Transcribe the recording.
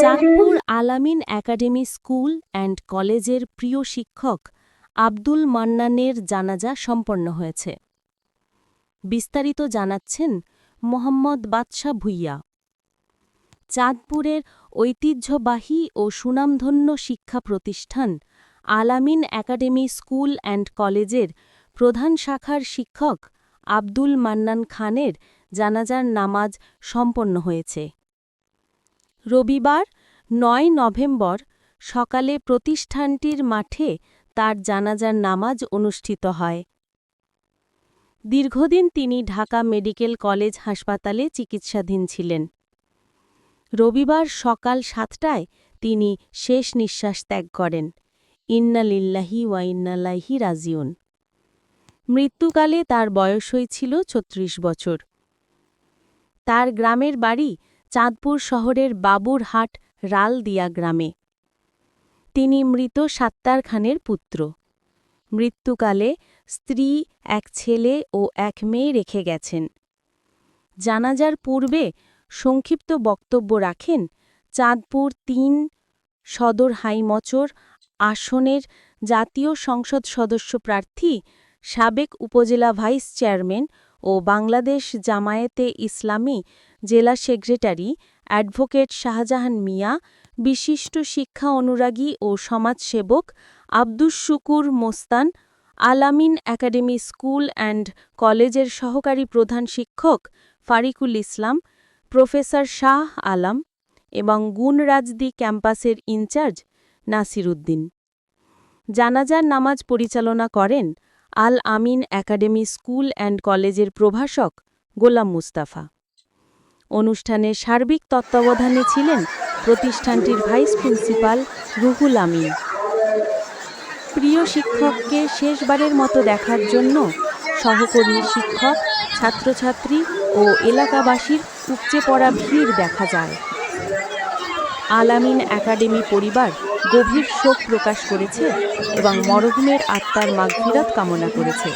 চাঁদপুর আলামিন academy school and কলেজের প্রিয় শিক্ষক আব্দুল মান্নানের জানাজা সম্পন্ন হয়েছে। বিস্তারিত জানাচ্ছেন মোহাম্মদ বাদশা ভুইয়া। চাঁদপুরের ঐতিহ্যবাহী ও সুনামধন্য শিক্ষা প্রতিষ্ঠান আলামিন একাডেমি স্কুল অ্যান্ড কলেজের প্রধান শাখার শিক্ষক আব্দুল মান্নান খানের জানাজার নামাজ সম্পন্ন হয়েছে। রবিবার, নয় নভেম্বর সকালে প্রতিষ্ঠানটির মাঠে তার জানাজার নামাজ অনুষ্ঠিত হয়। দীর্ঘদিন তিনি ঢাকা মেডিকেল কলেজ হাসপাতালে চিকিৎসাধীন ছিলেন। রবিবার সকাল সাতটায় তিনি শেষ নিঃশ্বাস ত্যাগ করেন। ইন্নালিল্লাহি ওয়াইন্নালাহি রাজিউন। মৃত্যুকালে তার বয়স হয়েছিল ছত্রিশ বছর। তার গ্রামের বাড়ি চাঁদপুর শহরের বাবুরহাট রালদিয়া গ্রামে। তিনি মৃত সাত্তার খানের পুত্র। মৃত্যুকালে স্ত্রী, এক ছেলে ও এক মেয়ে রেখে গেছেন। জানাজার পূর্বে সংক্ষিপ্ত বক্তব্য রাখেন চাঁদপুর তিন সদর হাইমচর আসনের জাতীয় সংসদ সদস্য প্রার্থী সাবেক উপজেলা ভাইস চেয়ারম্যান ও বাংলাদেশ জামায়াতে ইসলামী জেলা সেক্রেটারি অ্যাডভোকেট শাহজাহান মিয়া, বিশিষ্ট শিক্ষা অনুরাগী ও সমাজসেবক আব্দুস শুকুর মোস্তান, আলামিন একাডেমি স্কুল অ্যান্ড কলেজের সহকারী প্রধান শিক্ষক ফারিকুল ইসলাম, প্রফেসর শাহ আলম এবং গুণরাজদি ক্যাম্পাসের ইনচার্জ নাসির উদ্দিন জানাজার নামাজ পরিচালনা করেন Al Amin academy school and কলেজের প্রভাষক গোলাম মুস্তাফা। অনুষ্ঠানে সার্বিক তত্ত্বাবধানে ছিলেন প্রতিষ্ঠানটির ভাইস প্রিন্সিপাল রুহুল আমিন। প্রিয় শিক্ষককে শেষবারের মতো দেখার জন্য সহকর্মী শিক্ষক, ছাত্রছাত্রী ও এলাকাবাসীর উপচে পড়া ভিড় দেখা যায়। আলামিন একাডেমি পরিবার গভীর শোক প্রকাশ করেছে এবং মরহুমের আত্মার মাগফিরাত কামনা করেছে।